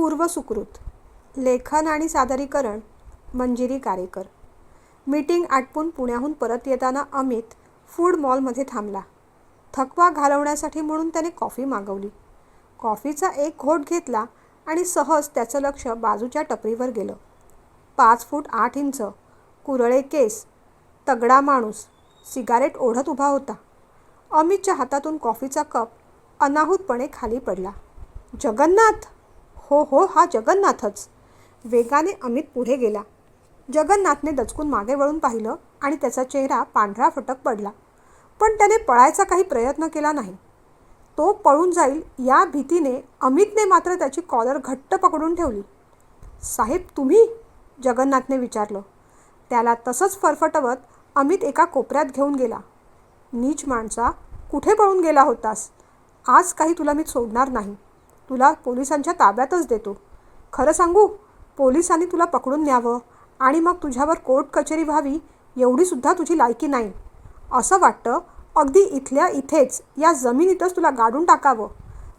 पूर्व सुकृत लेखन आणि सादरीकरण मंजिरी कारेकर. मीटिंग आटपून पुण्याहून परत येताना अमित फूड मॉलमध्ये थांबला. थकवा घालवण्यासाठी म्हणून त्याने कॉफी मागवली. कॉफीचा एक घोट घेतला आणि सहज त्याचं लक्ष बाजूच्या टपरीवर गेलं. पाच फूट आठ इंच कुरळे केस तगडा माणूस सिगारेट ओढत उभा होता. अमितच्या हातातून कॉफीचा कप अनाहूतपणे खाली पडला. जगन्नाथ! हो हो हा जगन्नाथच. वेगाने अमित पुढे गेला. जगन्नाथने दचकून मागे वळून पाहिलं आणि त्याचा चेहरा पांढरा फटक पडला. पण त्याने पळायचा काही प्रयत्न केला नाही. तो पळून जाईल या भीतीने अमितने मात्र त्याची कॉलर घट्ट पकडून ठेवली. साहेब तुम्ही? जगन्नाथने विचारलं. त्याला तसंच फरफटवत अमित एका कोपऱ्यात घेऊन गेला. नीच माणसा कुठे पळून गेला होतास? आज काही तुला मी सोडणार नाही. तुला पोलिसांच्या ताब्यातच देतो. खरं सांगू पोलिसांनी तुला पकडून न्यावं आणि मग तुझ्यावर कोर्ट कचेरी व्हावी एवढीसुद्धा तुझी लायकी नाही. असं वाटतं अगदी इथल्या इथेच या जमिनीतच तुला गाडून टाकावं.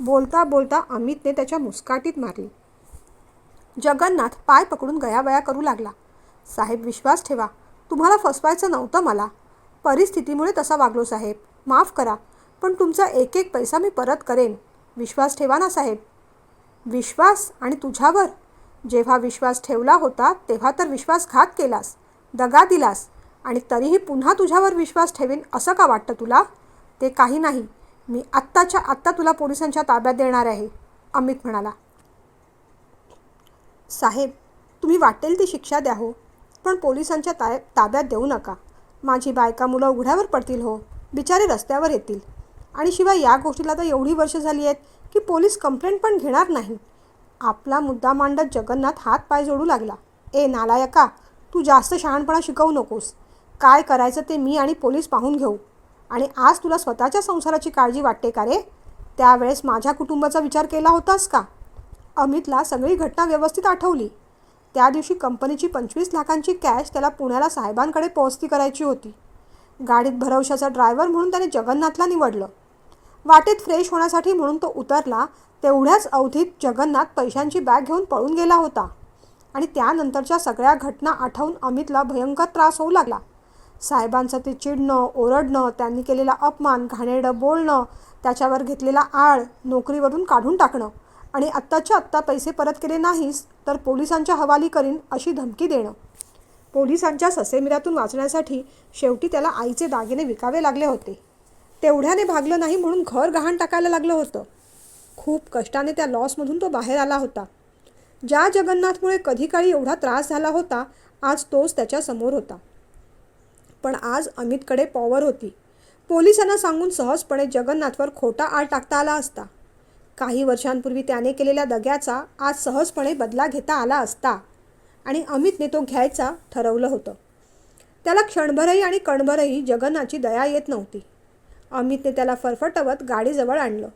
बोलता बोलता अमितने त्याच्या मुस्काटीत मारली. जगन्नाथ पाय पकडून गयावया करू लागला. साहेब विश्वास ठेवा तुम्हाला फसवायचं नव्हतं मला. परिस्थितीमुळे तसा वागलो साहेब. माफ करा पण तुमचा एक एक पैसा मी परत करेन. विश्वास ठेवा ना साहेब. विश्वास आणि तुझ्यावर. जेव्हा विश्वास ठेवला होता तेव्हा तर विश्वासघात केलास दगा दिलास आणि तरीही पुन्हा तुझ्यावर विश्वास ठेवेन असं का वाटतं तुला? ते काही नाही. मी आत्ताच्या आत्ता तुला पोलिसांच्या ताब्यात देणार आहे अमित म्हणाला. साहेब तुम्ही वाटेल ती शिक्षा द्या हो पण पोलिसांच्या ता ताब्यात देऊ नका. माझी बायका मुलं उघड्यावर पडतील हो. बिचारे रस्त्यावर येतील. आणि शिवाय या गोष्टीला तर एवढी वर्ष झाली आहेत की पोलीस कंप्लेंट पण घेणार नाही. आपला मुद्दा मांडत जगन्नाथ हात पाय जोडू लागला. ए नालायका तू जास्त शहाणपणा शिकवू नकोस. काय करायचं ते मी आणि पोलीस पाहून घेऊ. आणि आज तुला स्वतःच्या संसाराची काळजी वाटते का रे? त्यावेळेस माझ्या कुटुंबाचा विचार केला होतास का? अमितला सगळी घटना व्यवस्थित आठवली. त्या दिवशी कंपनीची पंचवीस लाखांची कॅश त्याला पुण्याला साहेबांकडे पोहोचती करायची होती. गाडीत भरवशाचा ड्रायव्हर म्हणून त्याने जगन्नाथला निवडलं. वाटेत फ्रेश होण्यासाठी म्हणून तो उतरला तेवढ्याच अवधीत जगन्नाथ पैशांची बॅग घेऊन पळून गेला होता. आणि त्यानंतरच्या सगळ्या घटना आठवून अमितला भयंकर त्रास होऊ लागला. साहेबांचं ते चिडणं ओरडणं त्यांनी केलेला अपमान घाणेरडं बोलणं त्याच्यावर घेतलेला आळ नोकरीवरून काढून टाकणं आणि आत्ताच्या आत्ता पैसे परत केले नाहीस तर पोलिसांच्या हवाली करीन अशी धमकी देणं. पोलिसांच्या ससेमिरातून वाचण्यासाठी शेवटी त्याला आईचे दागिने विकावे लागले होते. तेवढ्याने भागलं नाही म्हणून घर गहाण टाकायला लागलं होतं. खूप कष्टाने त्या लॉसमधून तो बाहेर आला होता. ज्या जगन्नाथमुळे कधी काळी एवढा त्रास झाला होता आज तोच त्याच्यासमोर होता. पण आज अमितकडे पॉवर होती. पोलिसांना सांगून सहजपणे जगन्नाथवर खोटा आळ टाकता आला असता. काही वर्षांपूर्वी त्याने केलेल्या दग्याचा आज सहजपणे बदला घेता आला असता आणि अमितने तो घ्यायचा ठरवलं होतं. त्याला क्षणभरही आणि कणभरही जगन्नाथची दया येत नव्हती. अमितने त्याला फरफटवत गाडीजवळ आणलं.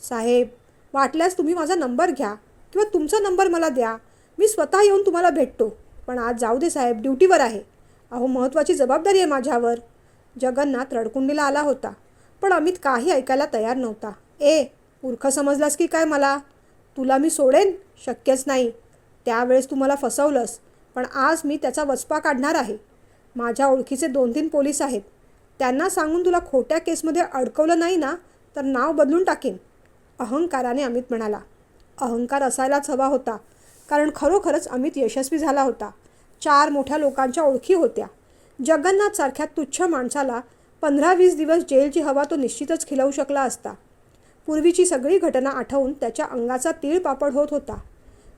साहेब वाटल्यास तुम्ही माझा नंबर घ्या किंवा तुमचा नंबर मला द्या. मी स्वतः येऊन तुम्हाला भेटतो. पण आज जाऊ दे साहेब ड्युटीवर आहे. अहो महत्त्वाची जबाबदारी आहे माझ्यावर. जगन्नाथ रडकुंडीला आला होता पण अमित काही ऐकायला तयार नव्हता. ए मूर्ख समजलास की काय मला? तुला मी सोडेन? शक्यच नाही. त्यावेळेस तू मला फसवलंस पण आज मी त्याचा वचपा काढणार आहे. माझ्या ओळखीचे दोन तीन पोलीस आहेत. त्यांना सांगून तुला खोट्या केसमध्ये अडकवलं नाही ना तर नाव बदलून टाकेन. अहंकाराने अमित म्हणाला. अहंकार असायलाच हवा होता कारण खरोखरच अमित यशस्वी झाला होता. चार मोठ्या लोकांच्या ओळखी होत्या. जगन्नाथसारख्या तुच्छ माणसाला पंधरा वीस दिवस जेलची हवा तो निश्चितच खिलवू शकला असता. पूर्वीची सगळी घटना आठवून त्याच्या अंगाचा तीळपापड होत होता.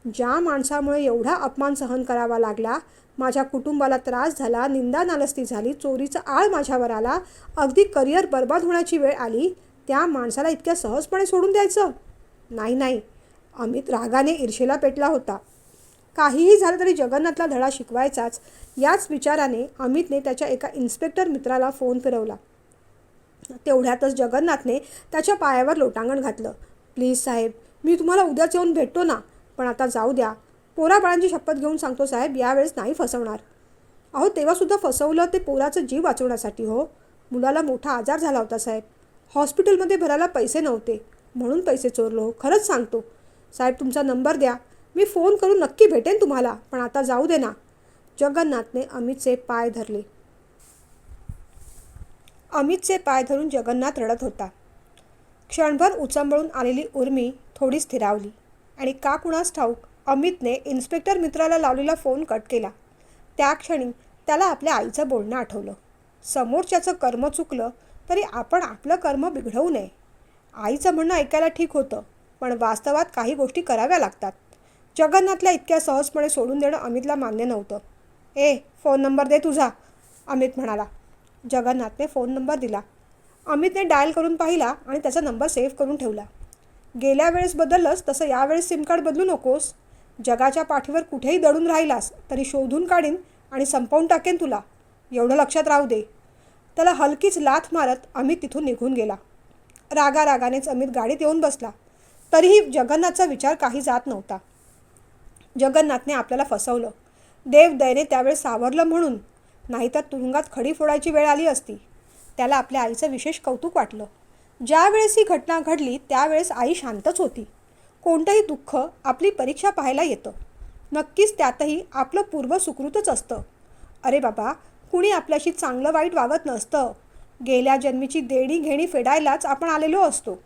ज्या माणसामुळे एवढा अपमान सहन करावा लागला माझ्या कुटुंबाला त्रास झाला निंदा नालस्ती झाली चोरीचा आळ माझ्यावर आला अगदी करिअर बर्बाद होण्याची वेळ आली त्या माणसाला इतक्या सहजपणे सोडून द्यायचं? नाही नाही. अमित रागाने ईर्षेला पेटला होता. काहीही झालं तरी जगन्नाथला धडा शिकवायचाच. याच विचाराने अमितने त्याच्या एका इन्स्पेक्टर मित्राला फोन फिरवला. तेवढ्यातच जगन्नाथने त्याच्या पायावर लोटांगण घातलं. प्लीज साहेब मी तुम्हाला उद्याच येऊन भेटतो ना. पण आता जाऊ द्या. पोराबाळांची शपथ घेऊन सांगतो साहेब यावेळेस नाही फसवणार. अहो तेव्हासुद्धा फसवलं ते पोराचं जीव वाचवण्यासाठी हो. मुलाला मोठा आजार झाला होता साहेब. हॉस्पिटलमध्ये भरायला पैसे नव्हते. म्हणून पैसे चोरलो हो. खरंच सांगतो. साहेब तुमचा नंबर द्या. मी फोन करून नक्की भेटेन तुम्हाला पण आता जाऊ दे ना. जगन्नाथने अमितचे पाय धरले. अमितचे पाय धरून जगन्नाथ रडत होता. क्षणभर उचंबळून आलेली उर्मी थोडी स्थिरावली. आणि का कुणास ठाऊक अमितने इन्स्पेक्टर मित्राला लावलेला फोन कट केला. त्या क्षणी त्याला आपल्या आईचं बोलणं आठवलं. समोरच्याचं कर्म चुकलं तरी आपण आपलं कर्म बिघडवू नये. आईचं म्हणणं ऐकायला ठीक होतं पण वास्तवात काही गोष्टी कराव्या लागतात. जगन्नाथला इतक्या सहजपणे सोडून देणं अमितला मान्य नव्हतं. ए फोन नंबर दे तुझा अमित म्हणाला. जगन्नाथने फोन नंबर दिला. अमितने डायल करून पाहिला आणि त्याचा नंबर सेव्ह करून ठेवला. गेल्या वेळेस बदललंस तसं यावेळेस सिम कार्ड बदलू नकोस. जगाच्या पाठीवर कुठेही दडून राहिलास तरी शोधून काढीन आणि संपवून टाकेन तुला. एवढं लक्षात राहू दे. त्याला हलकीच लाथ मारत अमित तिथून निघून गेला. रागा रागानेच अमित गाडीत येऊन बसला. तरीही जगन्नाथचा विचार काही जात नव्हता. जगन्नाथने आपल्याला फसवलं. देव दयने त्यावेळेस सावरलं म्हणून. नाहीतर तुरुंगात खडी फोडायची वेळ आली असती. त्याला आपल्या आईचं विशेष कौतुक वाटलं. ज्यावेळेस ही घटना घडली त्यावेळेस आई शांतच होती. कोणतंही दुःख आपली परीक्षा पाहायला येतं. नक्कीच त्यातही आपलं पूर्व सुकृतच असतं. अरे बाबा कुणी आपल्याशी चांगलं वाईट वागत नसतं. गेल्या जन्मीची देणी घेणी फेडायलाच आपण आलेलो असतो.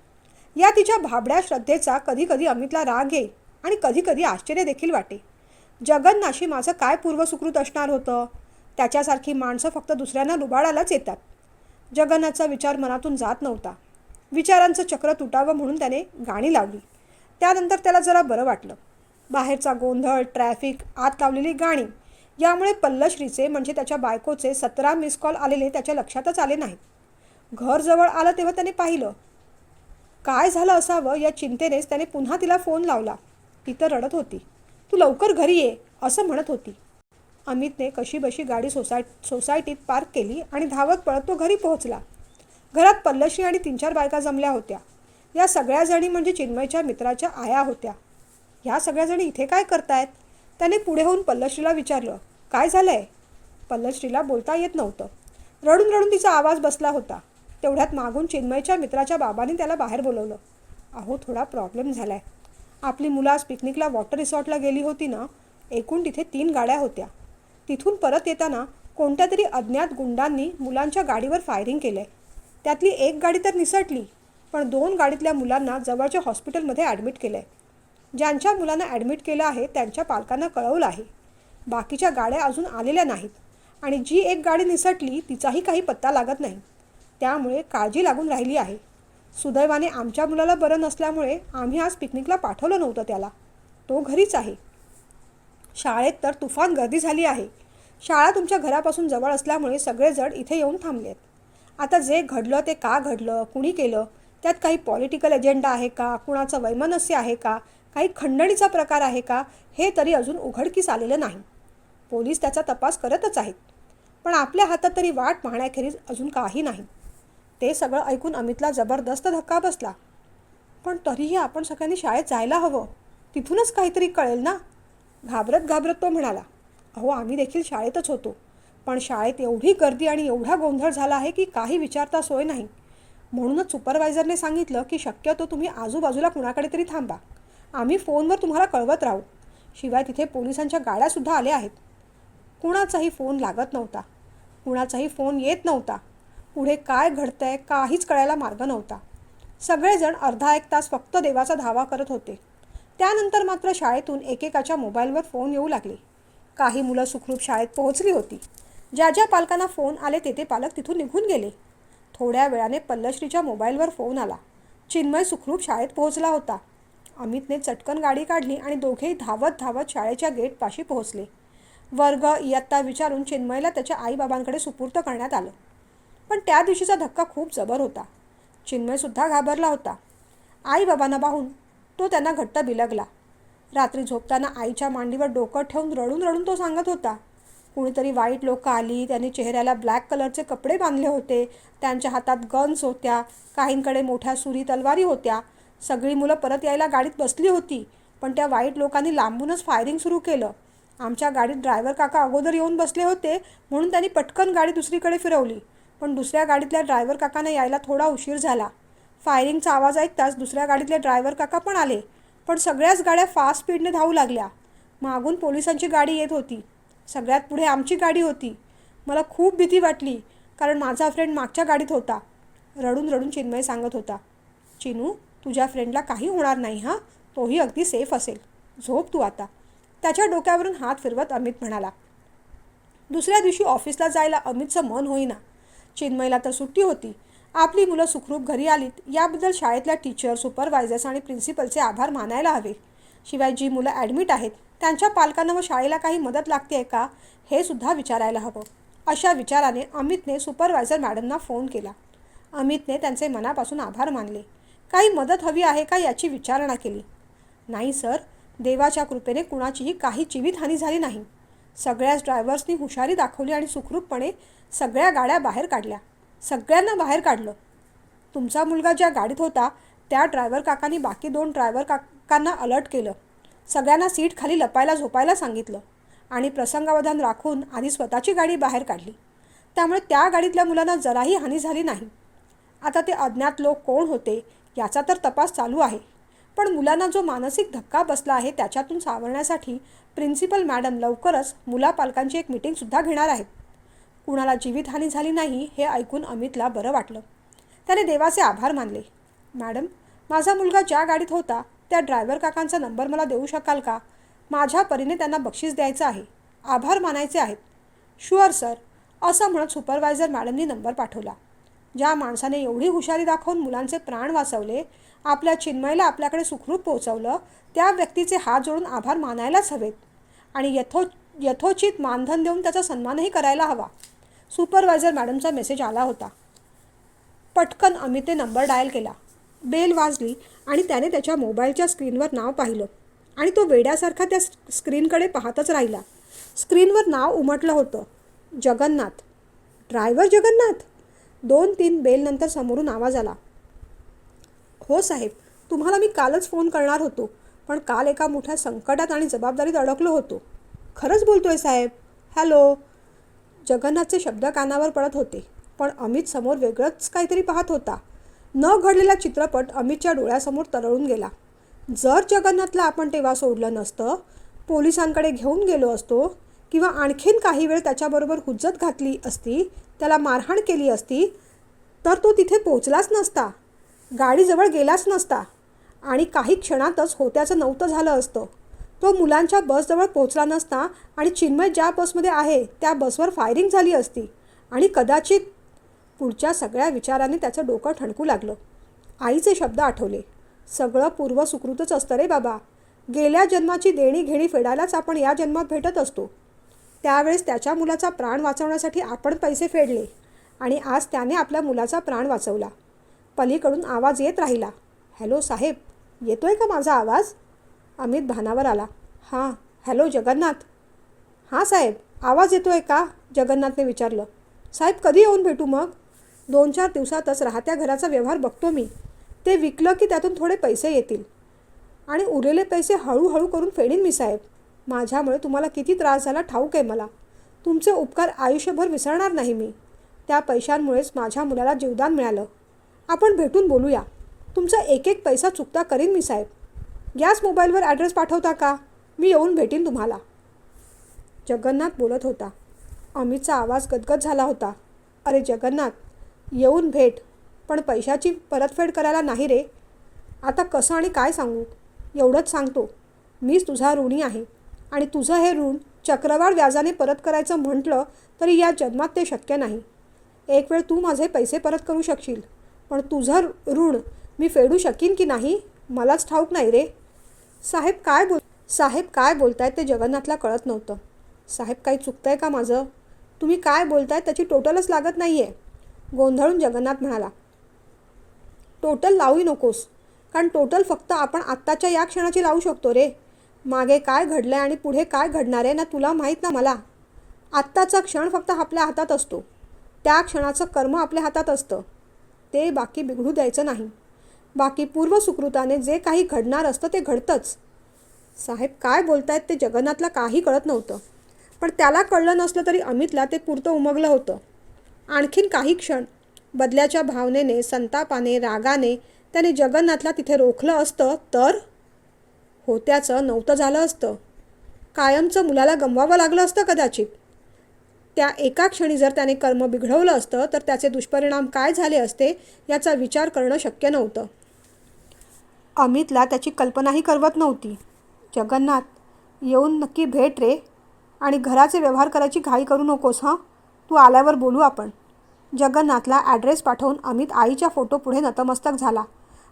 या तिच्या भाबड्या श्रद्धेचा कधीकधी अमितला राग येईल आणि कधीकधी आश्चर्य देखील वाटे. जगन्नाशी माझं काय पूर्वसुकृत असणार होतं? त्याच्यासारखी माणसं फक्त दुसऱ्यांना लुबाडायलाच येतात. जगन्नाथचा विचार मनातून जात नव्हता. विचारांचं चक्र तुटावं म्हणून त्याने गाणी लावली. त्यानंतर त्याला जरा बरं वाटलं. बाहेरचा गोंधळ ट्रॅफिक आत लावलेली गाणी यामुळे पल्लश्रीचे म्हणजे त्याच्या बायकोचे सतरा मिस कॉल आलेले त्याच्या लक्षातच आले नाहीत घर जवळ आलं तेव्हा त्याने पाहिलं. काय झालं असावं या चिंतेनेच त्याने पुन्हा तिला फोन लावला. ती तर रडत होती. तू लवकर घरी ये असं म्हणत होती. अमितने कशीबशी गाडी सोसाय सोसायटीत पार्क केली आणि धावत पळत तो घरी पोहोचला. घरात पल्लश्री आणि तीन चार बायका जमल्या होत्या. या सगळ्या जणी म्हणजे चिन्मयच्या मित्राच्या आया होत्या. ह्या सगळ्या जणी इथे काय करतायत? त्याने पुढे होऊन पल्लश्रीला विचारलं काय झालंय? पल्लश्रीला बोलता येत नव्हतं. रडून रडून तिचा आवाज बसला होता. तेवढ्यात मागून चिन्मयच्या मित्राच्या बाबाने त्याला बाहेर बोलवलं. अहो थोडा प्रॉब्लेम झालाय. आपली मुलं आज पिकनिकला वॉटर रिसॉर्टला गेली होती ना एकूण तिथे तीन गाड्या होत्या. तिथून परत येताना कोणत्या तरी अज्ञात गुंडांनी मुलांच्या गाडीवर फायरिंग केलंय. त्यातली एक गाडी तर निसटली पण दोन गाडीतल्या मुलांना जवळच्या हॉस्पिटलमध्ये ॲडमिट केलं आहे ज्यांच्या मुलांना ॲडमिट केलं आहे त्यांच्या पालकांना कळवलं आहे. बाकीच्या गाड्या अजून आलेल्या नाहीत आणि जी एक गाडी निसटली तिचाही काही पत्ता लागत नाही. त्यामुळे काळजी लागून राहिली आहे. सुदैवाने आमच्या मुलाला बरं नसल्यामुळे आम्ही आज पिकनिकला पाठवलं नव्हतं त्याला. तो घरीच आहे. शाळेत तर तुफान गर्दी झाली आहे. शाळा तुमच्या घरापासून जवळ असल्यामुळे सगळेजण इथे येऊन थांबले आहेत आता जे घडलं ते का घडलं कुणी केलं त्यात काही पॉलिटिकल एजेंडा आहे का कुणाचं वैमनस्य आहे का काही खंडणीचा प्रकार आहे का हे तरी अजून उघडकीस आलेलं नाही. पोलीस त्याचा तपास करतच आहेत. पण आपल्या हातात तरी वाट पाहण्याखेरीज अजून काही नाही. ते सगळं ऐकून अमितला जबरदस्त धक्का बसला. पण तरीही आपण सगळ्यांनी शाळेत जायला हवं. तिथूनच काहीतरी कळेल ना? घाबरत घाबरत तो म्हणाला. अहो आम्ही देखील शाळेतच होतो. पण शाळेत एवढी गर्दी आणि एवढा गोंधळ झाला आहे की काही विचारता सोय नाही. म्हणूनच सुपरवायझरने सांगितलं की शक्यतो तुम्ही आजूबाजूला कुणाकडे तरी थांबा. आम्ही फोनवर तुम्हाला कळवत राहू. शिवाय तिथे पोलिसांच्या गाड्यासुद्धा आल्या आहेत. कुणाचाही फोन लागत नव्हता. कुणाचाही फोन येत नव्हता. पुढे काय घडतंय काहीच कळायला मार्ग नव्हता. सगळेजण अर्धा एक तास फक्त देवाचा धावा करत होते. त्यानंतर मात्र शाळेतून एकेकाच्या मोबाईलवर फोन येऊ लागले. काही मुलं सुखरूप शाळेत पोहोचली होती. ज्या ज्या पालकांना फोन आले ते ते पालक तिथून निघून गेले. थोड्या वेळाने पल्लश्रीच्या मोबाईलवर फोन आला. चिन्मय सुखरूप शाळेत पोहोचला होता. अमितने चटकन गाडी काढली आणि दोघेही धावत धावत शाळेच्या गेटपाशी पोहोचले. वर्ग इयत्ता विचारून चिन्मयला त्याच्या आईबाबांकडे सुपूर्त करण्यात आलं. पण त्या दिवशीचा धक्का खूप जबर होता. चिन्मयसुद्धा घाबरला होता. आईबाबांना पाहून तो त्यांना घट्ट बिलगला. रात्री झोपताना आईच्या मांडीवर डोकं ठेवून रडून रडून तो सांगत होता कुणीतरी वाईट लोक आली त्यांनी चेहऱ्याला ब्लॅक कलरचे कपडे बांधले होते त्यांच्या हातात गन्स होत्या काहींकडे मोठ्या सुरी तलवारी होत्या. सगळी मुलं परत यायला गाडीत बसली होती पण त्या वाईट लोकांनी लांबूनच फायरिंग सुरू केलं. आमच्या गाडीत ड्रायव्हर काका अगोदर येऊन बसले होते म्हणून त्यांनी पटकन गाडी दुसरीकडे फिरवली. पण दुसऱ्या गाडीतल्या ड्रायव्हर काकांना यायला थोडा उशीर झाला. फायरिंगचा आवाज ऐकताच दुसऱ्या गाडीतले ड्रायव्हर काका पण आले पण सगळ्याच गाड्या फास्ट स्पीडने धावू लागल्या. मागून पोलिसांची गाडी येत होती. सगळ्यात पुढे आमची गाडी होती. मला खूप भीती वाटली कारण माझा फ्रेंड मागच्या गाडीत होता. रडून रडून चिन्मय सांगत होता चिनू तुझ्या फ्रेंडला काही होणार नाही हां? तोही अगदी सेफ असेल. झोप तू आता. त्याच्या डोक्यावरून हात फिरवत अमित म्हणाला दुसऱ्या दिवशी ऑफिसला जायला अमितचं मन होईना. चिन्मयला तर सुट्टी होती. आपली मुलं सुखरूप घरी आलीत. याबद्दल शाळेतल्या टीचर सुपरवायझर्स आणि प्रिन्सिपलचे आभार मानायला हवे. शिवाय जी मुलं ॲडमिट आहेत त्यांच्या पालकांना व शाळेला काही मदत लागते आहे का हे सुद्धा विचारायला हवं. अशा विचाराने अमितने सुपरवायझर मॅडमना फोन केला. अमितने त्यांचे मनापासून आभार मानले. काही मदत हवी आहे का याची विचारणा केली. नाही सर देवाच्या कृपेने कुणाचीही काही जीवितहानी झाली नाही. सगळ्याच ड्रायव्हर्सनी हुशारी दाखवली आणि सुखरूपपणे सगळ्या गाड्या बाहेर काढल्या. सगळ्यांना बाहेर काढलं. तुमचा मुलगा ज्या गाडीत होता त्या ड्रायव्हर काकांनी बाकी दोन ड्रायव्हर काकांना अलर्ट केलं. सगळ्यांना सीट खाली लपायला झोपायला सांगितलं आणि प्रसंगावधान राखून आधी स्वतःची गाडी बाहेर काढली. त्यामुळे त्या गाडीतल्या मुलांना जराही हानी झाली नाही. आता ते अज्ञात लोक कोण होते याचा तर तपास चालू आहे. पण मुलांना जो मानसिक धक्का बसला आहे त्याच्यातून सावरण्यासाठी प्रिन्सिपल मॅडम लवकरच मुलापालकांची एक मिटिंगसुद्धा घेणार आहेत. कुणाला जीवितहानी झाली नाही हे ऐकून अमितला बरं वाटलं. त्याने देवाचे आभार मानले. मॅडम माझा मुलगा ज्या गाडीत होता त्या ड्रायव्हर काकांचा नंबर मला देऊ शकाल का? माझ्या परीने त्यांना बक्षीस द्यायचं आहे. आभार मानायचे आहेत. Sure sir. असं म्हणत सुपरवायझर मॅडमनी नंबर पाठवला. ज्या माणसाने एवढी हुशारी दाखवून मुलांचे प्राण वाचवले आपल्या चिन्मयला आपल्याकडे सुखरूप पोहोचवलं त्या व्यक्तीचे हात जोडून आभार मानायलाच हवेत आणि यथो यथोचित मानधन देऊन त्याचा सन्मानही करायला हवा. सुपरवायझर मॅडमचा मेसेज आला होता. पटकन अमितने नंबर डायल केला. बेल वाजली आणि त्याने त्याच्या मोबाईलच्या स्क्रीनवर नाव पाहिलं. आणि तो वेड्यासारखा त्या स्क्रीनकडे पाहतच राहिला. स्क्रीनवर नाव उमटलं होतं. जगन्नाथ. ड्रायव्हर जगन्नाथ? दोन तीन बेलनंतर समोरून आवाज आला. हो साहेब तुम्हाला मी कालच फोन करणार होतो पण काल एका मोठ्या संकटात आणि जबाबदारीत अडकलो होतो. खरंच बोलतोय साहेब. हॅलो. जगन्नाथचे शब्द कानावर पडत होते पण अमित समोर वेगळंच काहीतरी पाहत होता. न घडलेला चित्रपट अमितच्या डोळ्यासमोर तरळून गेला. जर जगन्नाथला आपण तेव्हा सोडलं नसतं पोलिसांकडे घेऊन गेलो असतो किंवा आणखीन काही वेळ त्याच्याबरोबर हुज्जत घातली असती त्याला मारहाण केली असती तर तो तिथे पोचलाच नसता. गाडीजवळ गेलाच नसता. आणि काही क्षणातच होत्याचं नव्हतं झालं असतं. तो मुलांच्या बसजवळ पोहोचला नसता आणि चिन्मय ज्या बसमध्ये आहे त्या बसवर फायरिंग झाली असती. आणि कदाचित पुढच्या सगळ्या विचाराने त्याचं डोकं ठणकू लागलं. आईचे शब्द आठवले. सगळं पूर्व सुकृतच असतं रे बाबा. गेल्या जन्माची देणी घेणी फेडायलाच आपण या जन्मात भेटत असतो. त्यावेळेस त्याच्या मुलाचा प्राण वाचवण्यासाठी आपण पैसे फेडले आणि आज त्याने आपल्या मुलाचा प्राण वाचवला. पलीकडून आवाज येत राहिला. हॅलो साहेब येतोय का माझा आवाज? अमित भानावर आला. हां हॅलो जगन्नाथ. हां साहेब आवाज येतोय का? जगन्नाथने विचारलं. साहेब कधी येऊन भेटू मग? दोन चार दिवसातच राहत्या घराचा व्यवहार बघतो मी. ते विकलं की त्यातून थोडे पैसे येतील. आणि उरलेले पैसे हळूहळू करून फेडीन मी साहेब. माझ्यामुळे तुम्हाला किती त्रास झाला ठाऊक आहे मला. तुमचे उपकार आयुष्यभर विसरणार नाही मी. त्या पैशांमुळेच माझ्या मुलाला जीवदान मिळालं. आपण भेटून बोलूया. तुमचा एक एक पैसा चुकता करीन मी साहेब. याच मोबाईलवर ॲड्रेस पाठवता का? मी येऊन भेटीन तुम्हाला. जगन्नाथ बोलत होता. अमितचा आवाज गदगद झाला होता. अरे जगन्नाथ येऊन भेट पण पैशाची परतफेड करायला नाही रे. आता कसं आणि काय सांगू? एवढंच सांगतो. मीच तुझा ऋणी आहे आणि तुझं हे ऋण चक्रवाढ व्याजाने परत करायचं म्हटलं तरी या जन्मात ते शक्य नाही. एक वेळ तू माझे पैसे परत करू शकशील पण तुझं ऋण मी फेडू शकीन की नाही? मलाच ठाऊक नाही रे. साहेब काय बोल साहेब काय बोलतायत ते जगन्नाथला कळत नव्हतं. साहेब काही चुकतंय का माझं? तुम्ही काय बोलताय त्याची टोटलच लागत नाही आहे गोंधळून जगन्नाथ म्हणाला टोटल लावू नकोस कारण टोटल फक्त आपण आत्ताच्या या क्षणाची लावू शकतो रे. मागे काय घडलं आहे आणि पुढे काय घडणार आहे ना तुला माहीत ना मला. आत्ताचा क्षण फक्त आपल्या हातात असतो. त्या क्षणाचं कर्म आपल्या हातात असतं. ते बाकी बिघडू द्यायचं नाही. बाकी पूर्व सुकृताने जे काही घडणार असतं ते घडतंच. साहेब काय बोलतायत ते जगन्नाथला काही कळत नव्हतं. पण त्याला कळलं नसलं तरी अमितला ते पुरतं उमगलं होतं. आणखीन काही क्षण बदल्याच्या भावनेने संतापाने रागाने त्याने जगन्नाथला तिथे रोखलं असतं तर? होत्याचं नव्हतं झालं असतं. कायमचं मुलाला गमवावं लागलं असतं कदाचित. त्या एका क्षणी जर त्याने कर्म बिघडवलं असतं तर त्याचे दुष्परिणाम काय झाले असते याचा विचार करणं शक्य नव्हतं. अमितला त्याची कल्पनाही करवत नव्हती. जगन्नाथ येऊन नक्की भेट रे. आणि घराचे व्यवहार करायची घाई करू नकोस हां? तू आल्यावर बोलू आपण. जगन्नाथला ॲड्रेस पाठवून अमित आईच्या फोटोपुढे नतमस्तक झाला.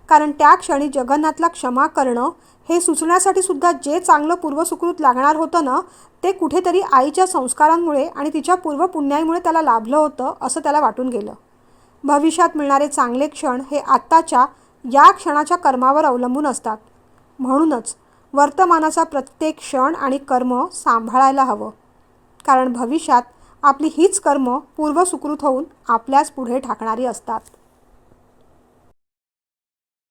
कारण त्या क्षणी जगन्नाथला क्षमा करणं हे सुचण्यासाठी सुद्धा जे चांगलं पूर्वसुकृत लागणार होतं ना ते कुठेतरी आईच्या संस्कारांमुळे आणि तिच्या पूर्वपुण्याईमुळे त्याला लाभलं होतं असं त्याला वाटून गेलं. भविष्यात मिळणारे चांगले क्षण हे आत्ताच्या या क्षणाच्या कर्मावर अवलंबून असतात. म्हणूनच वर्तमानाचा प्रत्येक क्षण आणि कर्म सांभाळायला हवं. कारण भविष्यात आपली हीच कर्म पूर्वसुकृत होऊन आपल्याच पुढे ठाकणारी असतात.